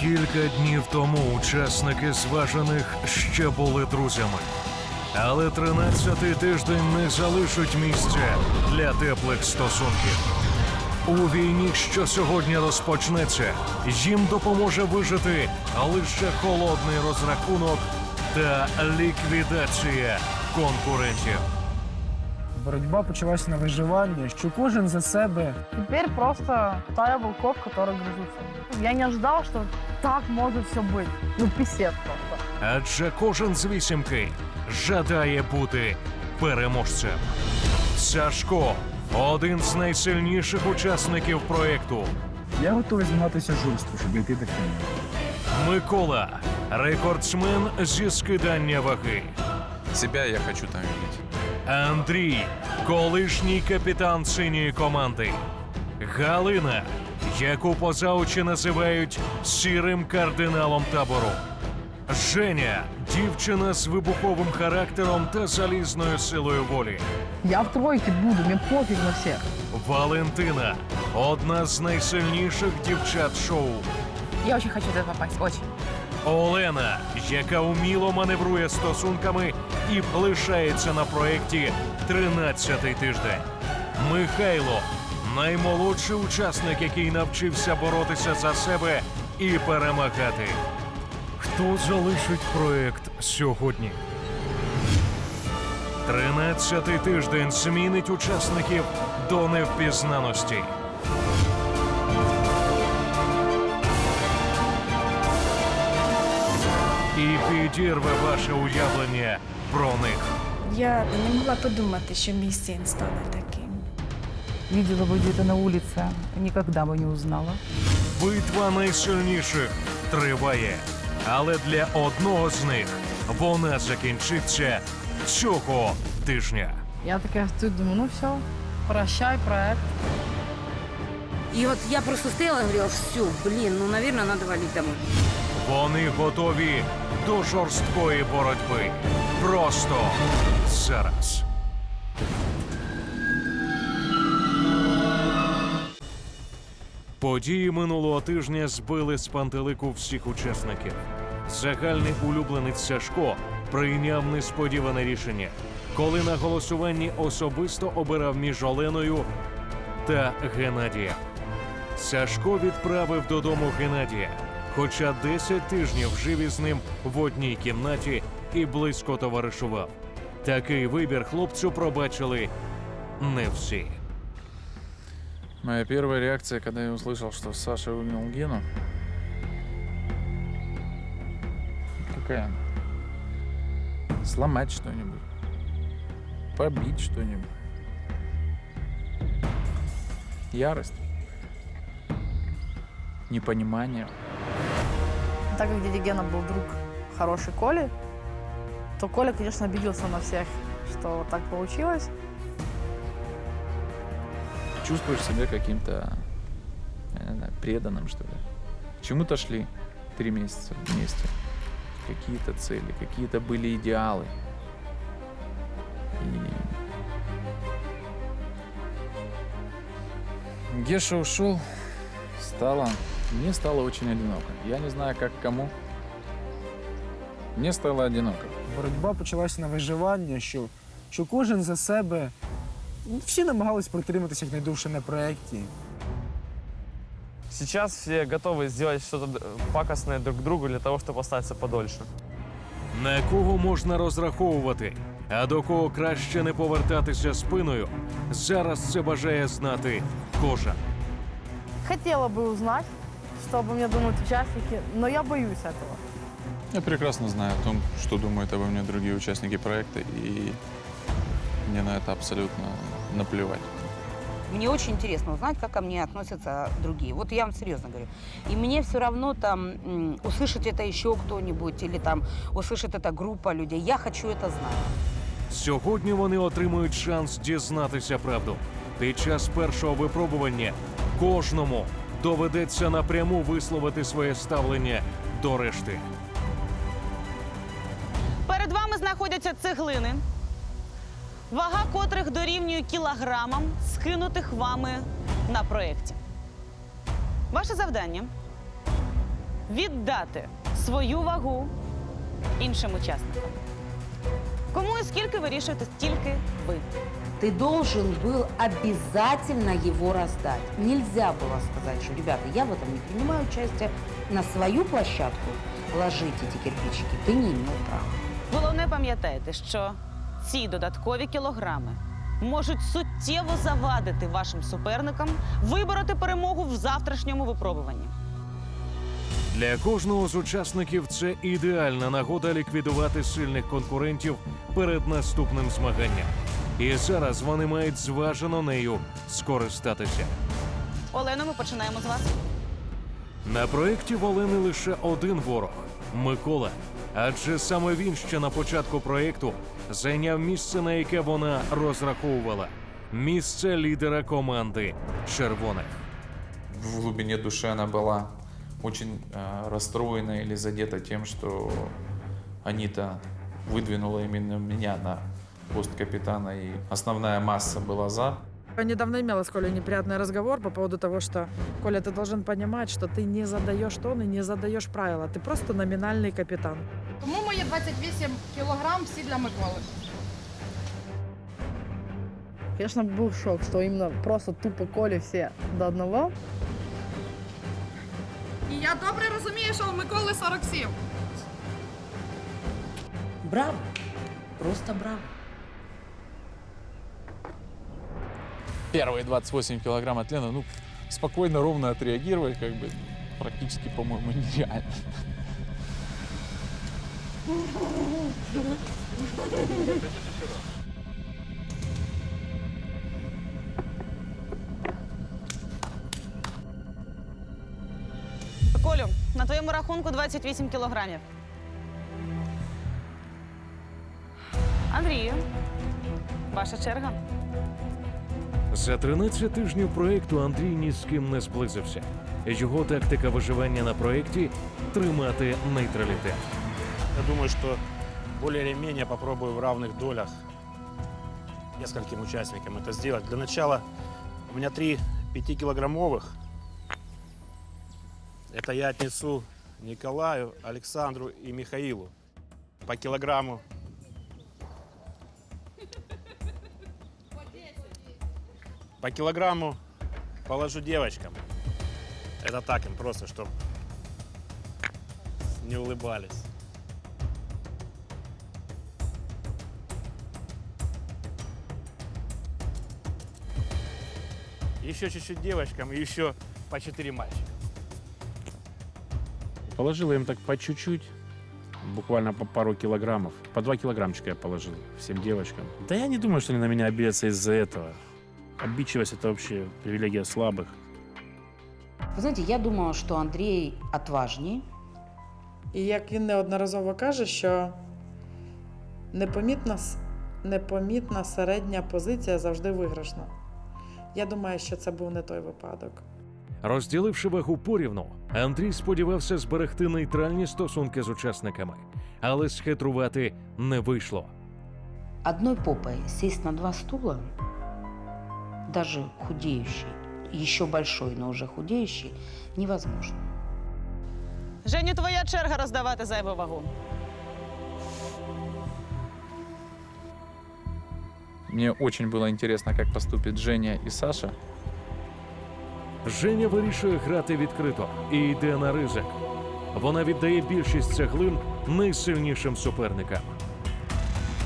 Кілька днів тому учасники зважених ще були друзями. Але 13-й тиждень не залишить місця для теплих стосунків. У війні, що сьогодні розпочнеться, їм допоможе вижити лише холодний розрахунок та ліквідація конкурентів. Боротьба почалась на виживання, що кожен за себе. Теперь просто стая волков, которые грызутся. Я не ожидала, что так может все быть. Ну, писец просто. Адже кожен з вісімки жадає бути переможцем. Сашко один з найсильніших учасників проєкту. Я готовий змагатися жорстко, щоб йти до фіналу. Микола рекордсмен зі скидання ваги. Себя я хочу там видеть. Андрій, колишній капітан синьої команди. Галина, яку поза очі називають сірим кардиналом табору. Женя, дівчина з вибуховим характером та залізною силою волі. Я в тройке буду, мне пофиг на всех. Валентина, одна з найсильніших дівчат шоу. Я очень хочу туда попасть, очень. Олена, яка уміло маневрує стосунками і лишається на проєкті 13-й тиждень. Михайло наймолодший учасник, який навчився боротися за себе і перемагати. Хто залишить проєкт сьогодні? 13-й тиждень змінить учасників до невпізнаності. І підірве ваше уявлення про них. Я не могла подумати, що мій син стане таким. Видела бы где-то на улице, никогда бы не узнала. Битва найсильніших триває, але для одного з них вона закінчиться цього тижня. Я такая стою, думаю, ну все, прощай, проект. И вот я просто стояла и говорила, все, блин, ну, наверное, надо валить домой. Вони готові до жорсткої боротьби. Просто зараз. Події минулого тижня збили з пантелику всіх учасників. Загальний улюбленець Сашко прийняв несподіване рішення, коли на голосуванні особисто обирав між Оленою та Геннадієм. Сашко відправив додому Геннадія, хоча 10 тижнів жив із ним в одній кімнаті і близько товаришував. Такий вибір хлопцю пробачили не всі. Моя первая реакция, когда я услышал, что Саша выгнал Гену. Какая? Сломать что-нибудь. Побить что-нибудь. Ярость. Непонимание. Так как дядя Гена был друг хороший Коли, то Коля, конечно, обиделся на всех, что так получилось. Чувствуешь себя каким-то преданным, что ли. К чему-то шли три месяца вместе. Какие-то цели, какие-то были идеалы. И Геша ушел, стало... Мне стало очень одиноко. Я не знаю, как кому. Мне стало одиноко. Боротьба почалась на виживання, що, що кожен за себе. Ну, Всі намагались протриматися якнайдовше на проєкті. Сейчас все готовы сделать что-то д- пакостное друг другу для того, чтобы остаться подольше. На кого можна розраховувати, а до кого краще не повертатися спиною, зараз це бажає знати кожен. Хотела бы узнать, что обо мне думают участники, но я боюсь этого. Я прекрасно знаю о том, что думают обо мне другие участники проекта, и мне на это абсолютно наплевать. Мне очень интересно узнать, как ко мне относятся другие. Вот я вам серьезно говорю. И мне все равно там м, услышать это еще кто-нибудь или там услышит это группа людей. Я хочу это знать. Сьогодні вони отримують шанс дізнатися правду. Під час першого випробування кожному доведеться напряму висловити своє ставлення до решти. Перед вами знаходяться цеглини, вага котрих дорівнює кілограмам, скинутих вами на проєкті. Ваше завдання віддати свою вагу іншим учасникам. Кому і скільки вирішуєте тільки ви Ты должен был обязательно его раздать. Нельзя было сказать, что, ребята, я в этом не принимаю участие. На свою площадку ложить эти кирпичики ты не имел права. Головне пам'ятайте, що ці додаткові кілограми можуть суттєво завадити вашим суперникам вибороти перемогу в завтрашньому випробуванні. Для кожного з учасників це ідеальна нагода ліквідувати сильних конкурентів перед наступним змаганням. І зараз вони мають зважено нею скористатися. Олено, ми починаємо з вас. На проєкті в Олени лише один ворог Микола. Адже саме він ще на початку проєкту зайняв місце, на яке вона розраховувала місце лідера команди червоних. В глубине души она была очень э, расстроена или задета тем, что Анита выдвинула именно меня на пост капитана, и основная масса была за. Я недавно имела с Колей неприятный разговор по поводу того, что, Коля, ты должен понимать, что ты не задаешь тон и не задаешь правила. Ты просто номинальный капитан. Тому мої 28 кілограм всі для Миколи. Конечно, был шок, что именно просто тупо Коли все до одного. І я добре розумію, що у Миколи 47. Браво! Просто браво! Первые 28 килограмм от Лены, ну, спокойно, ровно отреагировать, как бы, практически, по-моему, нереально. Колю, на твоєму рахунку 28 кілограмів. Андрію, ваша черга. За 13 тижнів проєкту Андрій ні з ким не зблизився. Його тактика виживання на проєкті тримати нейтралітет. Я думаю, что более или менее попробую в равных долях нескольким участникам это сделать. Для начала у меня три пятикилограммовых. Это я отнесу Николаю, Александру и Михаилу по килограмму. По килограмму положу девочкам. Это так им просто, чтобы не улыбались. Еще чуть-чуть девочкам и еще по 4 мальчика. Положила им так по чуть-чуть, буквально по пару килограммов. По два килограммчика я положил всем девочкам. Да я не думаю, что они на меня обидятся из-за этого. Обидчивость — это вообще привилегия слабых. Вы знаете, я думала, что Андрей отважней, І як він неодноразово каже, що непомітна, с- непомітна середня позиція завжди виграшна. Я думаю, що це був не той випадок. Розділивши вагу порівну, Андрій сподівався зберегти нейтральні стосунки з учасниками, але схитрувати не вийшло. одной попой сесть на два стула, даже худеющий, еще большой, но уже худеющий, невозможно. Женю, твоя черга роздавати зайву вагу. Мне очень было интересно, как поступит Женя и Саша. Женя вирішує грати відкрито і йде на ризик. Вона віддає більшість цеглин найсильнішим суперникам.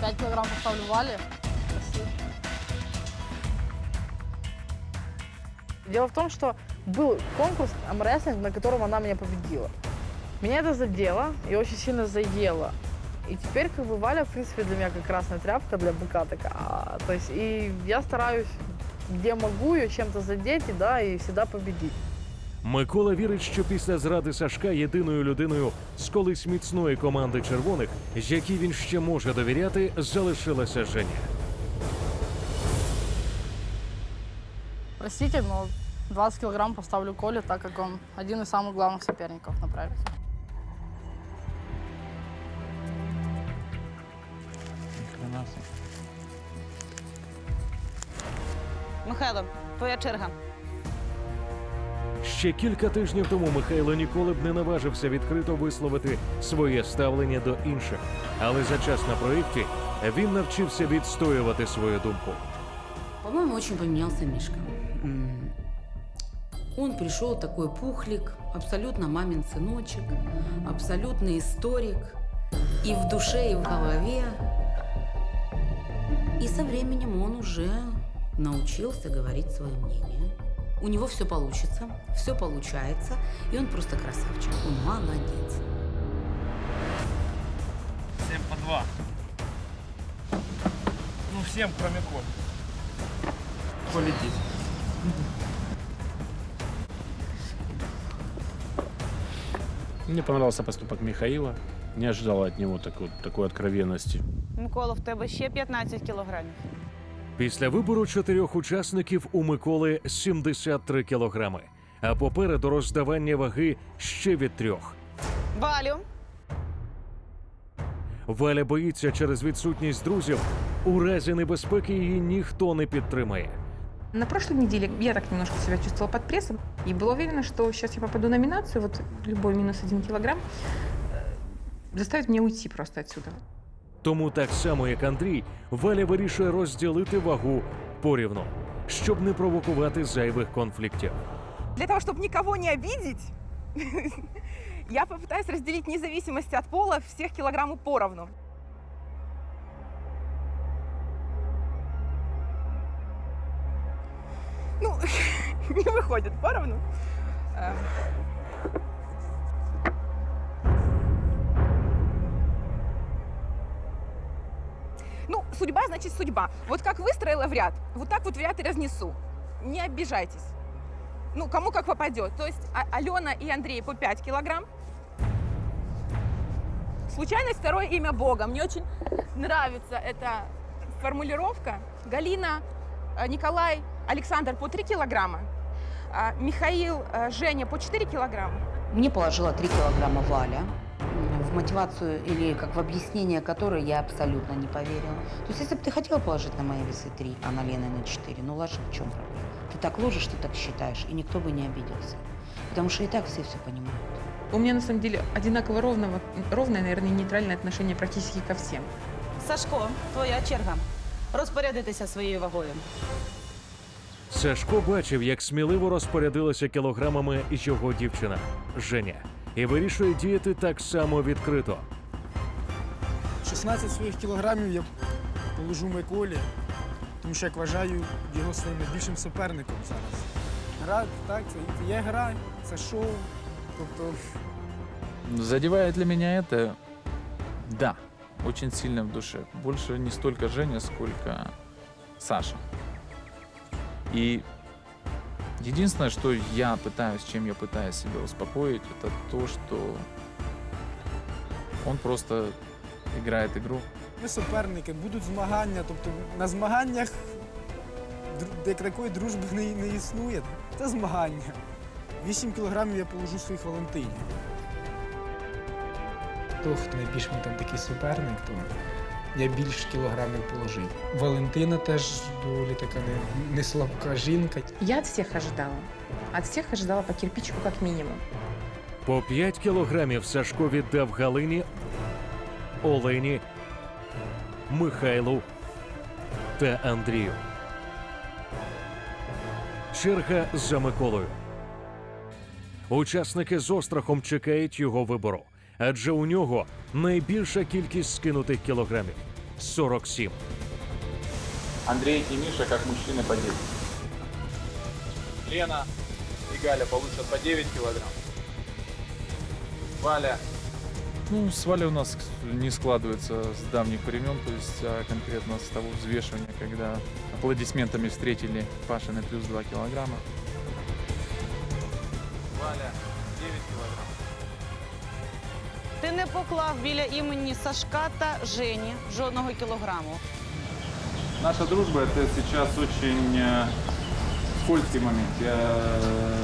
5 килограмм поставлю Вале. Дело в том, что был конкурс амрестлинг, на котором она меня победила. Меня это задело и очень сильно заело. И теперь как бы Валя, в принципе, для меня как красная тряпка для быка такая. А, То есть и я стараюсь, где могу, ее чем-то задеть, и, да, и всегда победить. Микола вірить, що після зради Сашка єдиною людиною з колись міцної команди червоних, якій він ще може довіряти, залишилася Женя. Простите, но 20 килограмм поставлю Коле, так как он один из самых главных соперников на проекте. Михайло, твоя черга. Ще кілька тижнів тому Михайло ніколи б не наважився відкрито висловити своє ставлення до інших, але за час на проєкті він навчився відстоювати свою думку. По-моему, очень поменялся Мишка. Он пришел такой пухлик, абсолютно мамин сыночек, абсолютный историк. И в душе, и в голове. И со временем он уже научился говорить свое мнение. У него все получится, все получается, и он просто красавчик. Он молодец. 7 по 2. Ну, всем, кроме Коли. Полетит. Мне понравился поступок Михаила. Не ожидал от него такой, такой откровенности. Микола, в тебе ще 15 кілограмів. Після вибору чотирьох учасників у Миколи 73 кілограми, а попереду роздавання ваги ще від трьох. Валю, Валя боїться через відсутність друзів. У разі небезпеки її ніхто не підтримає. На прошлой неделе я так немножко себя чувствовала под прессом и была уверена, что сейчас я попаду в номинацию, вот любой минус один килограмм э, заставит меня уйти просто отсюда. Тому так само, як Андрій, Валя вирішує розділити вагу порівну, щоб не провокувати зайвих конфліктів. Для того, чтобы никого не обидеть, я попытаюсь разделить вне зависимости от пола всех килограммов поровну. Ну, не выходит поровну. Эм. Ну, судьба значит судьба. Вот как выстроила в ряд, вот так вот в ряд и разнесу. Не обижайтесь ну, кому как попадет. То есть А- Алена и Андрей по 5 килограмм. Случайность второе имя Бога. Мне очень нравится эта формулировка. Галина, э, Николай, Александр по 3 килограмма. А Михаил, э, Женя по 4 килограмма. Мне положила 3 килограмма Валя, в мотивацию или как в объяснение которой я абсолютно не поверила. То есть если бы ты хотела положить на мои весы 3, а на Лены на 4, ну ложи, в чем проблема? Ты так ложишь, ты так считаешь, и никто бы не обиделся. Потому что и так все все понимают. У меня на самом деле одинаково ровного, ровное, наверное, нейтральное отношение практически ко всем. Сашко, твоя черга. Розпорядитися своєю вагою. Сашко бачив, як сміливо розпорядилася кілограмами його дівчина Женя, і вирішує діяти так само відкрито. 16 своїх кілограмів я положу Миколі, тому що як вважаю його своїм найбільшим суперником зараз. Гра, так, це, це є гра, це шоу. Тобто Задевает ли меня это? Да, очень сильно в душе. Больше не столько Женя, сколько Саша. И единственное, что я пытаюсь, чем я пытаюсь себя успокоить, это то, что он просто играет игру. ми суперники, будуть змагання. Тобто на змаганнях дру- як такої дружби не, не існує. Це змагання. 8 кілограмів я положу своїх Валентинів. То, хто найбільш мій там такий суперник, то я більш кілограмів положив. Валентина теж доволі така не, не слабка жінка. Я от всех ожидала. От всех ожидала по кирпичику как минимум. По 5 кілограмів Сашко віддав Галині, Олені, Михайлу та Андрію. Черга за Миколою. Учасники з острахом чекають його вибору, адже у нього найбільша кількість скинутих кілограмів 47. Андрей и Миша как мужчины по 10. Лена и Галя получат по 9 килограмм. Валя. Ну, с Валей у нас не складывается с давних времен, то есть а конкретно с того взвешивания, когда аплодисментами встретили Пашины плюс 2 килограмма. Валя не поклав біля імені Сашка та Жені жодного кілограму. Наша дружба это сейчас очень э, скользкий момент. Я э,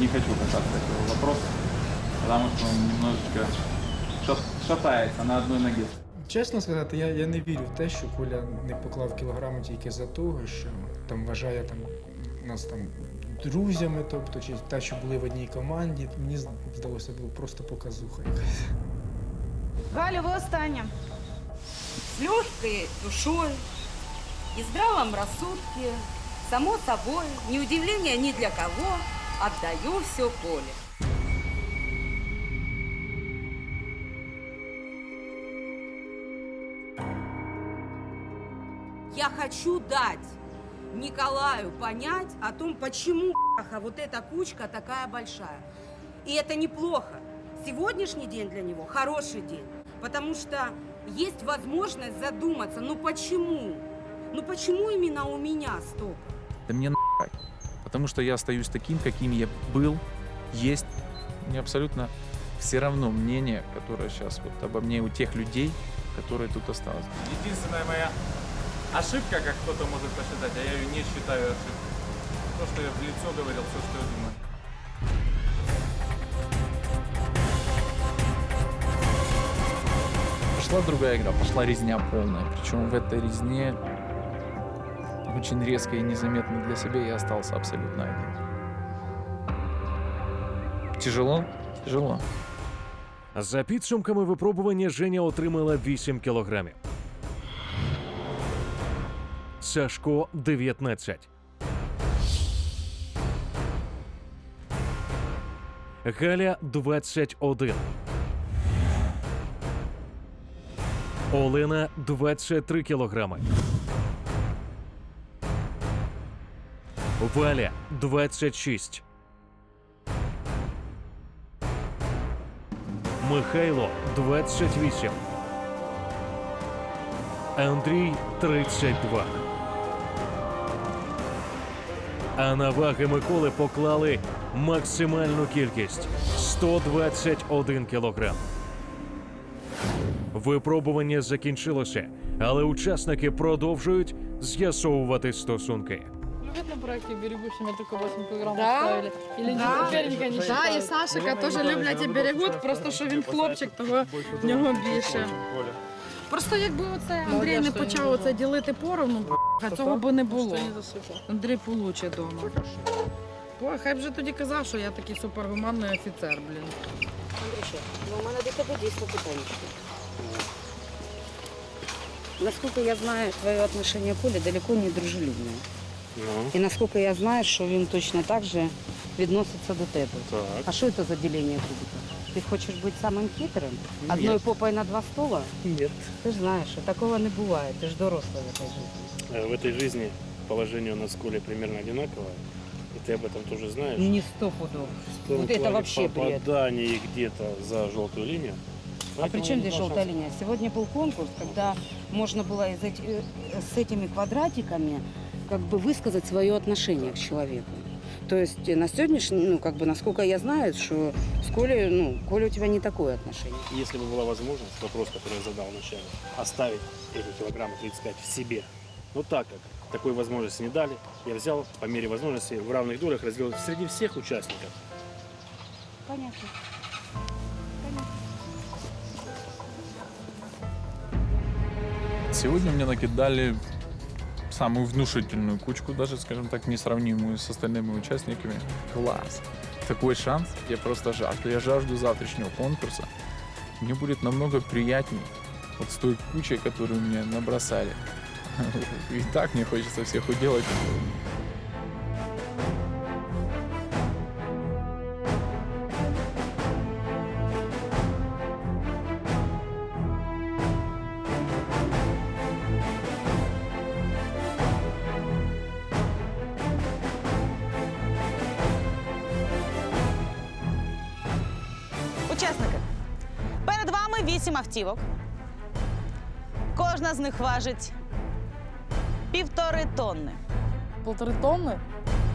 не хочу касаться этого вопроса, потому что он немножечко шат- шатается на одной ноге. Чесно сказати, я, я не вірю в те, що Коля не поклав кілограми тільки за того, що там вважає там у нас там друзями, тобто, чи те, що були в одній команді. Мені здалося, було просто показуха якась. Галя, вы остання. С легкой душой и здравом рассудке, само собой, не удивления ни для кого, отдаю все Коле. Я хочу дать Николаю понять о том, почему бляха, вот эта кучка такая большая. И это неплохо. Сегодняшний день для него хороший день, потому что есть возможность задуматься, ну почему? Ну почему именно у меня столько? Да мне нахуй. Потому что я остаюсь таким, каким я был, есть. Мне абсолютно все равно мнение, которое сейчас вот обо мне у тех людей, которые тут осталось. Единственная моя ошибка, как кто-то может посчитать, а я ее не считаю ошибкой. То, что я в лицо говорил, все, что я думаю. Пошла другая игра, пошла резня полная. Причем в этой резне очень резко и незаметно для себя я остался абсолютно один. Тяжело? Тяжело. За підсумками випробування Женя отримала 8 кілограмів. Сашко 19. Галя 21. Олена 23 кілограми. Валя 26. Михайло 28. Андрій 32. А на ваги Миколи поклали максимальну кількість 121 кілограм. Випробування закінчилося, але учасники продовжують з'ясовувати стосунки. Любят на проекте «Берегу», что только 8 килограмм Да. оставили? Или Да. соперника не Да, і Сашика теж люблять і берегуть, просто що він хлопчик, того в нього більше. Просто якби оце Андрій не почав оце ділити поровну, а цього би не було. Не засыпал? Андрій получить дома. Ой, хай б вже тоді казав, що я такий супергуманний офіцер, блін. Андрюша, ну, у мене до тебе дійсно питання. Насколько я знаю, твое отношение к Коле далеко не дружелюбне. Ну, І наскільки я знаю, що він точно так же відноситься до тебе. так. А що це за ділення кубика? Ти хочеш бути самим хитрим? Одною попою на два стола? Нет. Ти ж знаєш, що такого не буває. Ти ж дорослий в цій житті. Э, В этой жизни положение у нас в школе примерно одинаковое. И ты об этом тоже знаешь. Не сто пудов. Вот это вообще бред. попадание где-то за желтую линию. А при чем здесь желтая шанса. линия? Сегодня был конкурс, когда можно было из эти- э, с этими квадратиками как бы высказать свое отношение к человеку. То есть на сегодняшний, ну, как бы, насколько я знаю, что с Колей, ну, Коля у тебя не такое отношение. Если бы была возможность, вопрос, который я задал вначале, оставить эти килограммы 35 в себе. Но так как такой возможности не дали, я взял по мере возможности в равных долях разделил среди всех участников. Понятно. Сегодня мне накидали самую внушительную кучку, даже, скажем так, несравнимую с остальными участниками. Класс! Такой шанс я просто жажду. Я жажду завтрашнего конкурса. Мне будет намного приятней вот с той кучей, которую мне набросали. И так мне хочется всех уделать. Учасники, перед вами вісім автівок. Кожна з них важить півтори тонни. Полторы тонны?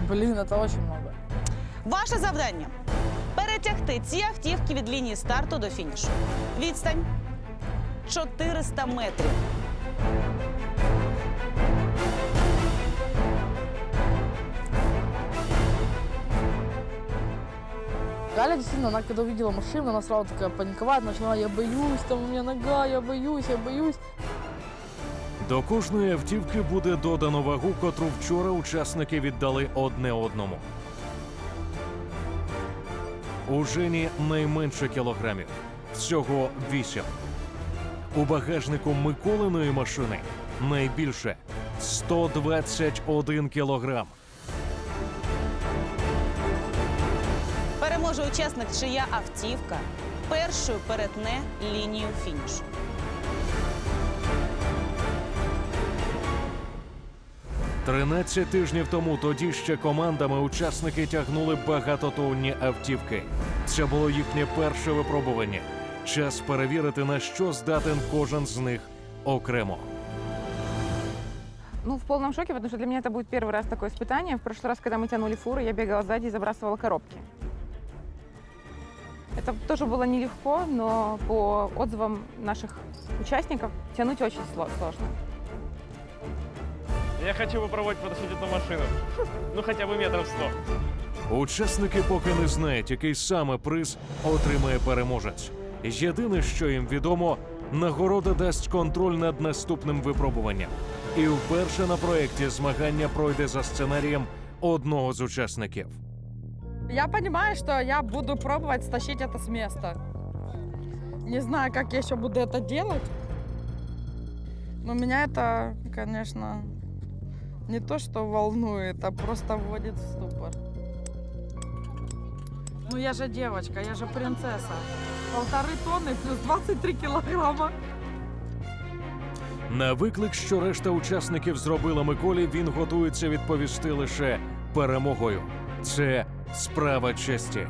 Блин, это очень много. Ваше завдання перетягти ці автівки від лінії старту до фінішу. Відстань 400 метрів. Галя действительно, она когда увидела машину, она сразу такая паниковать начала, я боюсь, там у меня нога, я боюсь, я боюсь. До кожної автівки буде додано вагу, котру вчора учасники віддали одне одному. У Жені найменше кілограмів. Всього вісім. У багажнику Миколиної машини найбільше 121 кілограм. Переможе учасник, чия автівка першою перетне лінію фінішу. Тринадцять тижнів тому тоді ще командами учасники тягнули багатотонні автівки. Це було їхнє перше випробування. Час перевірити, на що здатен кожен з них окремо. Ну, в полном шоке, потому что для меня это будет первый раз такое испытание. В прошлый раз, когда мы тянули фуры, я бегала сзади и забрасывала коробки. Это тоже было нелегко, но по отзывам наших участников тянуть очень сло- сложно. Я хочу попробовать потащить эту машину. Ну, хотя бы метров сто. Учасники поки не знають, який саме приз отримає переможець. Єдине, що їм відомо, нагорода дасть контроль над наступним випробуванням. І вперше на проєкті змагання пройде за сценарієм одного з учасників. Я понимаю, что я буду пробовать стащить это с места. Не знаю, как я еще буду это делать. Но меня это, конечно, не то, что волнует, а просто вводит в ступор. Ну я же девочка, я же принцесса. Полторы тонны плюс 23 килограмма. На виклик, що решта учасників зробила Миколі, він готується відповісти лише перемогою. Це справа честі.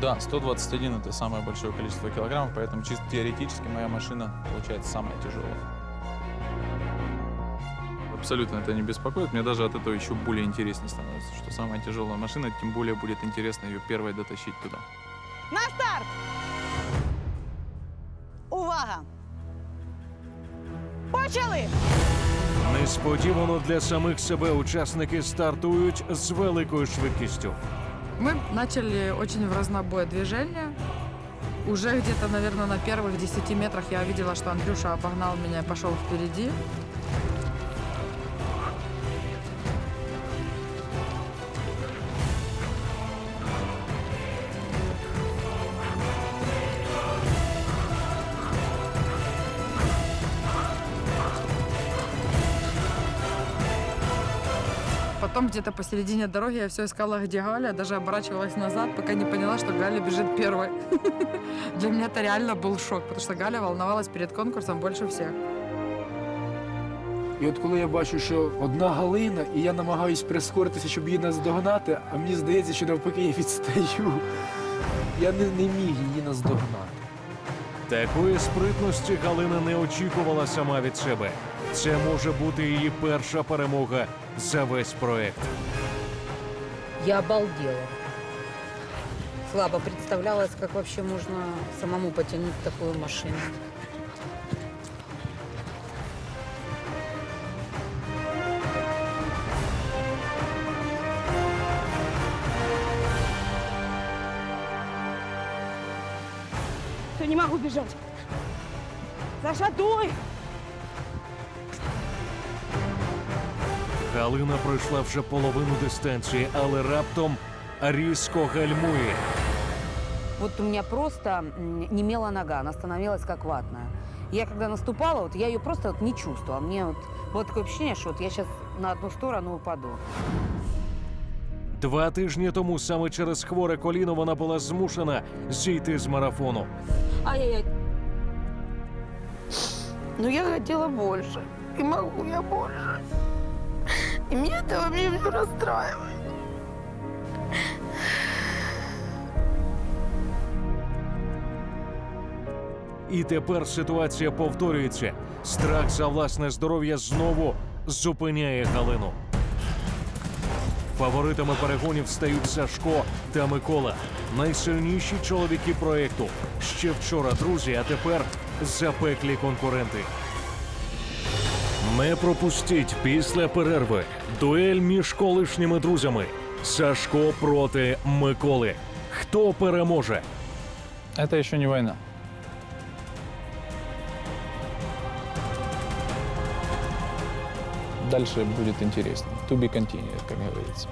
Да, 121 это самое большое количество килограммов, поэтому чисто теоретически моя машина получается самая тяжелая. Абсолютно это не беспокоит. Мне даже от этого еще более интереснее становится, что самая тяжелая машина, тем более будет интересно ее первой дотащить туда. На старт! Увага! Почали! Несподівано для самих себе учасники стартують з великою швидкістю. Мы начали очень в разнобой движения. Уже где-то, наверное, на первых 10 метрах я видела, что Андрюша обогнал меня и пошел впереди. Потом где-то посередине дороги я все искала, где Галя, даже оборачивалась назад, пока не поняла, что Галя бежит первой. Для меня это реально был шок, потому что Галя волновалась перед конкурсом больше всех. І от коли я бачу, що одна Галина, і я намагаюсь прискоритися, щоб її наздогнати, а мені здається, що навпаки я відстаю. Я не, не міг її наздогнати. Такої спритності Галина не очікувала сама від себе. Це може бути її перша перемога за весь проект. Я обалдела. Слабо представлялась, как вообще можно самому потянуть такую машину. Все, не могу бежать. Саша, дуй! Галина пройшла вже половину дистанції, але раптом різко гальмує. Вот у меня просто м, немела нога, она становилась как ватная. Я когда наступала, вот я ее просто вот не чувствовала. Мне вот было такое ощущение, что вот я сейчас на одну сторону упаду. Два тижні тому саме через хворе коліно вона була змушена зійти з марафону. Ай-яй-яй. Но я хотела больше. И могу я больше. И меня это вообще все расстраивает. І тепер ситуація повторюється. Страх за власне здоров'я знову зупиняє Галину. Фаворитами перегонів стають Сашко та Микола, найсильніші чоловіки проєкту. Ще вчора друзі, а тепер запеклі конкуренти. Не пропустіть після перерви дуель між колишніми друзями. Сашко проти Миколи. Хто переможе? Это еще не война. Дальше будет интересно. To be continued, как говорится.